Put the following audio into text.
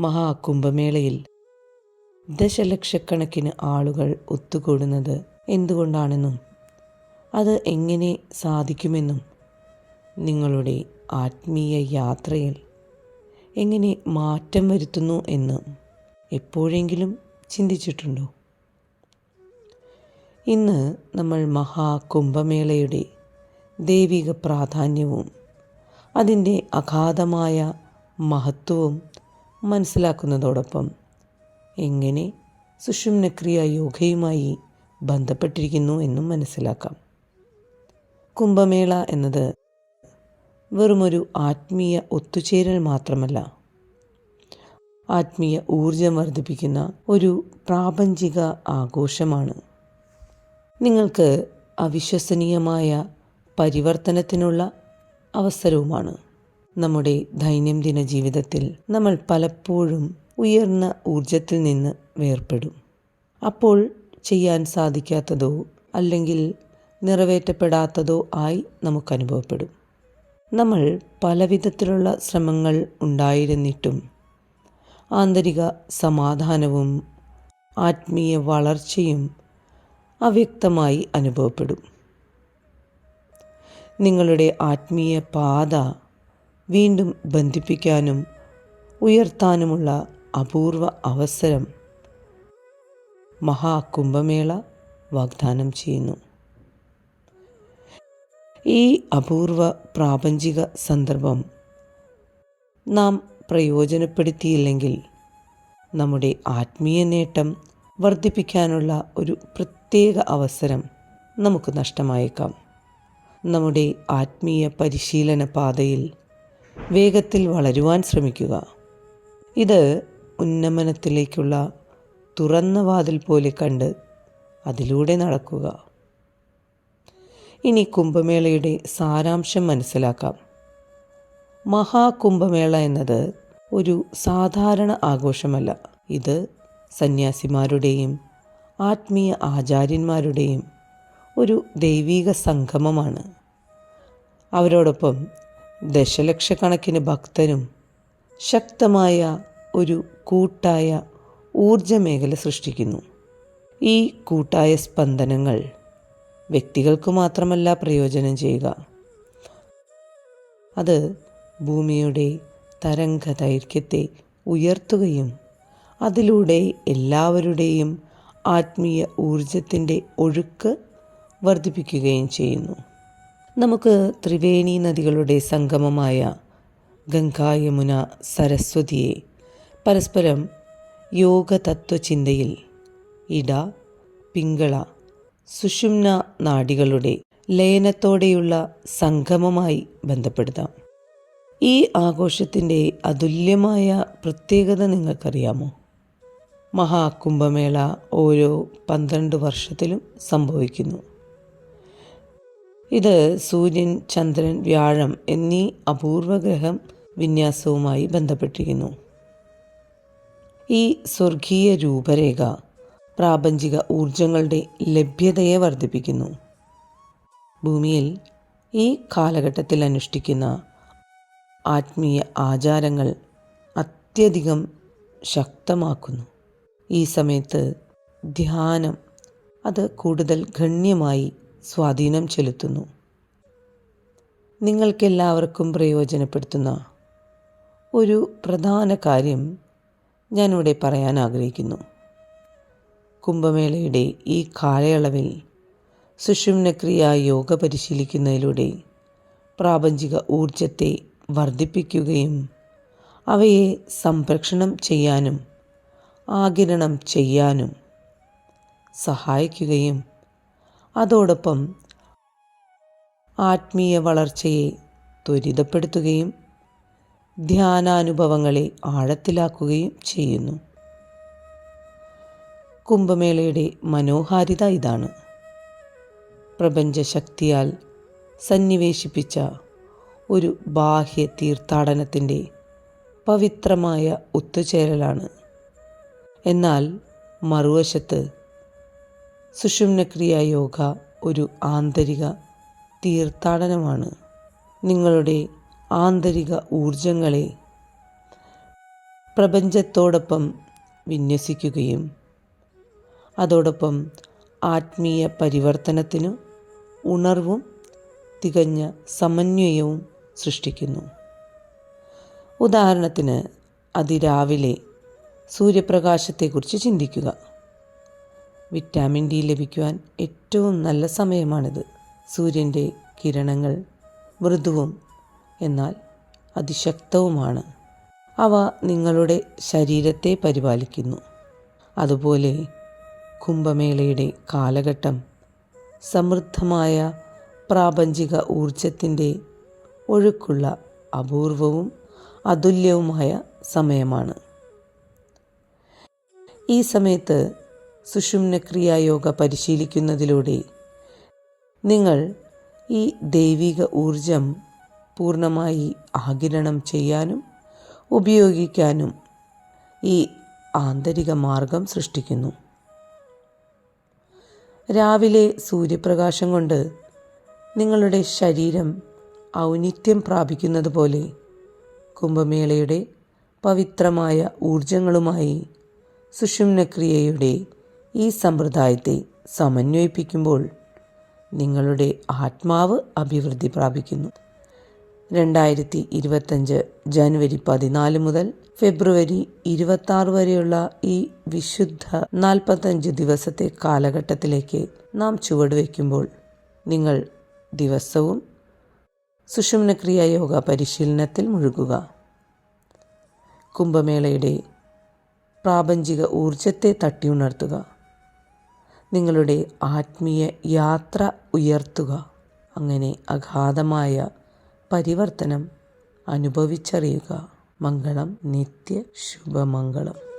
മഹാകുംഭമേളയിൽ ദശലക്ഷക്കണക്കിന് ആളുകൾ ഒത്തുകൂടുന്നത് എന്തുകൊണ്ടാണെന്നും അത് എങ്ങനെ സാധിക്കുമെന്നും നിങ്ങളുടെ ആത്മീയ യാത്രയിൽ എങ്ങനെ മാറ്റം വരുത്തുന്നു എന്ന് എപ്പോഴെങ്കിലും ചിന്തിച്ചിട്ടുണ്ടോ? ഇന്ന് നമ്മൾ മഹാകുംഭമേളയുടെ ദൈവിക പ്രാധാന്യവും അതിന്റെ അഗാധമായ മഹത്വവും മനസ്സിലാക്കുന്നതോടൊപ്പം എങ്ങനെ സുഷുമ്നക്രിയ യോഗയുമായി ബന്ധപ്പെട്ടിരിക്കുന്നു എന്നും മനസ്സിലാക്കാം. കുംഭമേള എന്നത് വെറുമൊരു ആത്മീയ ഒത്തുചേരൽ മാത്രമല്ല ആത്മീയ ഊർജം വർദ്ധിപ്പിക്കുന്ന ഒരു പ്രാപഞ്ചിക ആഘോഷമാണ്. നിങ്ങൾക്ക് അവിശ്വസനീയമായ പരിവർത്തനത്തിനുള്ള അവസരവുമാണ്. നമ്മുടെ ദൈനംദിന ജീവിതത്തിൽ നമ്മൾ പലപ്പോഴും ഉയർന്ന ഊർജത്തിൽ നിന്ന് വേർപ്പെടും. അപ്പോൾ ചെയ്യാൻ സാധിക്കാത്തതോ അല്ലെങ്കിൽ നിറവേറ്റപ്പെടാത്തതോ ആയി നമുക്ക് അനുഭവപ്പെടും. നമ്മൾ പലവിധത്തിലുള്ള ശ്രമങ്ങൾ ഉണ്ടായിരുന്നിട്ടും ആന്തരിക സമാധാനവും ആത്മീയ വളർച്ചയും അവ്യക്തമായി അനുഭവപ്പെടും. നിങ്ങളുടെ ആത്മീയ പാത വീണ്ടും ബന്ധിപ്പിക്കാനും ഉയർത്താനുമുള്ള അപൂർവ അവസരം മഹാകുംഭമേള വാഗ്ദാനം ചെയ്യുന്നു. ഈ അപൂർവ പ്രാപഞ്ചിക സന്ദർഭം നാം പ്രയോജനപ്പെടുത്തിയില്ലെങ്കിൽ നമ്മുടെ ആത്മീയ നേട്ടം വർദ്ധിപ്പിക്കാനുള്ള ഒരു പ്രത്യേക അവസരം നമുക്ക് നഷ്ടമായേക്കാം. നമ്മുടെ ആത്മീയ പരിശീലന പാതയിൽ വേഗത്തിൽ വളരുവാൻ ശ്രമിക്കുക. ഇത് ഉന്നമനത്തിലേക്കുള്ള തുറന്ന വാതിൽ പോലെ കണ്ട് അതിലൂടെ നടക്കുക. ഇനി കുംഭമേളയുടെ സാരാംശം മനസ്സിലാക്കാം. മഹാകുംഭമേള എന്നത് ഒരു സാധാരണ ആഘോഷമല്ല. ഇത് സന്യാസിമാരുടെയും ആത്മീയ ആചാര്യന്മാരുടെയും ഒരു ദൈവീക സംഗമമാണ്. അവരോടൊപ്പം ദശലക്ഷക്കണക്കിന് ഭക്തരും ശക്തമായ ഒരു കൂട്ടായ ഊർജമേഖല സൃഷ്ടിക്കുന്നു. ഈ കൂട്ടായ സ്പന്ദനങ്ങൾ വ്യക്തികൾക്ക് മാത്രമല്ല പ്രയോജനം ചെയ്യുക. അത് ഭൂമിയുടെ തരംഗ ദൈർഘ്യത്തെ ഉയർത്തുകയും അതിലൂടെ എല്ലാവരുടെയും ആത്മീയ ഊർജത്തിന്റെ ഒഴുക്ക് വർദ്ധിപ്പിക്കുകയും ചെയ്യുന്നു. നമുക്ക് ത്രിവേണി നദികളുടെ സംഗമമായ ഗംഗായമുന സരസ്വതിയെ പരസ്പരം യോഗ തത്വചിന്തയിൽ ഇട പിങ്കള സുഷുമ്ന നാടികളുടെ ലയനത്തോടെയുള്ള സംഗമമായി ബന്ധപ്പെടുത്താം. ഈ ആഘോഷത്തിന്റെ അതുല്യമായ പ്രത്യേകത നിങ്ങൾക്കറിയാമോ? മഹാകുംഭമേള ഓരോ പന്ത്രണ്ട് വർഷത്തിലും സംഭവിക്കുന്നു. ഇത് സൂര്യൻ ചന്ദ്രൻ വ്യാഴം എന്നീ അപൂർവഗ്രഹം വിന്യാസവുമായി ബന്ധപ്പെട്ടിരിക്കുന്നു. ഈ സ്വർഗീയ രൂപരേഖ പ്രാപഞ്ചിക ഊർജങ്ങളുടെ ലഭ്യതയെ വർദ്ധിപ്പിക്കുന്നു. ഭൂമിയിൽ ഈ കാലഘട്ടത്തിൽ അനുഷ്ഠിക്കുന്ന ആത്മീയ ആചാരങ്ങൾ അത്യധികം ശക്തമാക്കുന്നു. ഈ സമയത്ത് ധ്യാനം അത് കൂടുതൽ ഗണ്യമായി സ്വാധീനം ചെലുത്തുന്നു. നിങ്ങൾക്കെല്ലാവർക്കും പ്രയോജനപ്പെടുത്തുന്ന ഒരു പ്രധാന കാര്യം ഞാനിവിടെ പറയാൻ ആഗ്രഹിക്കുന്നു. കുംഭമേളയുടെ ഈ കാലയളവിൽ സുഷുമ്നക്രിയ യോഗ പരിശീലിക്കുന്നതിലൂടെ പ്രാപഞ്ചിക ഊർജത്തെ വർദ്ധിപ്പിക്കുകയും അവയെ സംരക്ഷണം ചെയ്യാനും ആകിരണം ചെയ്യാനും സഹായിക്കുകയും അതോടൊപ്പം ആത്മീയ വളർച്ചയെ ത്വരിതപ്പെടുത്തുകയും ധ്യാനാനുഭവങ്ങളെ ആഴത്തിലാക്കുകയും ചെയ്യുന്നു. കുംഭമേളയുടെ മനോഹാരിത ഇതാണ്. പ്രപഞ്ചശക്തിയാൽ സന്നിവേശിപ്പിച്ച ഒരു ബാഹ്യ തീർത്ഥാടനത്തിന്റെ പവിത്രമായ ഒത്തുചേരലാണ്. എന്നാൽ മറുവശത്ത് സുഷുമ്നക്രിയ യോഗ ഒരു ആന്തരിക തീർത്ഥാടനമാണ്. നിങ്ങളുടെ ആന്തരിക ഊർജങ്ങളെ പ്രപഞ്ചത്തോടൊപ്പം വിന്യസിക്കുകയും അതോടൊപ്പം ആത്മീയ പരിവർത്തനത്തിനു ഉണർവും തികഞ്ഞ സമന്വയവും സൃഷ്ടിക്കുന്നു. ഉദാഹരണത്തിന് അതിരാവിലെ സൂര്യപ്രകാശത്തെക്കുറിച്ച് ചിന്തിക്കുക. വിറ്റാമിൻ ഡി ലഭിക്കുവാൻ ഏറ്റവും നല്ല സമയമാണിത്. സൂര്യന്റെ കിരണങ്ങൾ മൃദുവും എന്നാൽ അതിശക്തവുമാണ്. അവ നിങ്ങളുടെ ശരീരത്തെ പരിപാലിക്കുന്നു. അതുപോലെ കുംഭമേളയുടെ കാലഘട്ടം സമൃദ്ധമായ പ്രാപഞ്ചിക ഊർജത്തിന്റെ ഒഴുക്കുള്ള അപൂർവവും അതുല്യവുമായ സമയമാണ്. ഈ സമയത്ത് സുഷുമ്നക്രിയായോഗ പരിശീലിക്കുന്നതിലൂടെ നിങ്ങൾ ഈ ദൈവിക ഊർജം പൂർണമായി ആകിരണം ചെയ്യാനും ഉപയോഗിക്കാനും ഈ ആന്തരിക മാർഗം സൃഷ്ടിക്കുന്നു. രാവിലെ സൂര്യപ്രകാശം കൊണ്ട് നിങ്ങളുടെ ശരീരം ഔന്നിത്യം പ്രാപിക്കുന്നത് പോലെ കുംഭമേളയുടെ പവിത്രമായ ഊർജങ്ങളുമായി സുഷുമ്നക്രിയയുടെ ഈ സമ്പ്രദായത്തെ സമന്വയിപ്പിക്കുമ്പോൾ നിങ്ങളുടെ ആത്മാവ് അഭിവൃദ്ധി പ്രാപിക്കുന്നു. രണ്ടായിരത്തി ഇരുപത്തഞ്ച് ജനുവരി പതിനാല് മുതൽ ഫെബ്രുവരി ഇരുപത്തി വരെയുള്ള ഈ വിശുദ്ധ നാൽപ്പത്തഞ്ച് ദിവസത്തെ കാലഘട്ടത്തിലേക്ക് നാം ചുവടുവെക്കുമ്പോൾ നിങ്ങൾ ദിവസവും സുഷുമ്നക്രിയ യോഗ പരിശീലനത്തിൽ മുഴുകുക. കുംഭമേളയുടെ പ്രാപഞ്ചിക ഊർജത്തെ തട്ടിയുണർത്തുക. നിങ്ങളുടെ ആത്മീയ യാത്ര ഉയർത്തുക. അങ്ങനെ അഗാധമായ പരിവർത്തനം അനുഭവിച്ചറിയുക. മംഗളം നിത്യ ശുഭമംഗളം.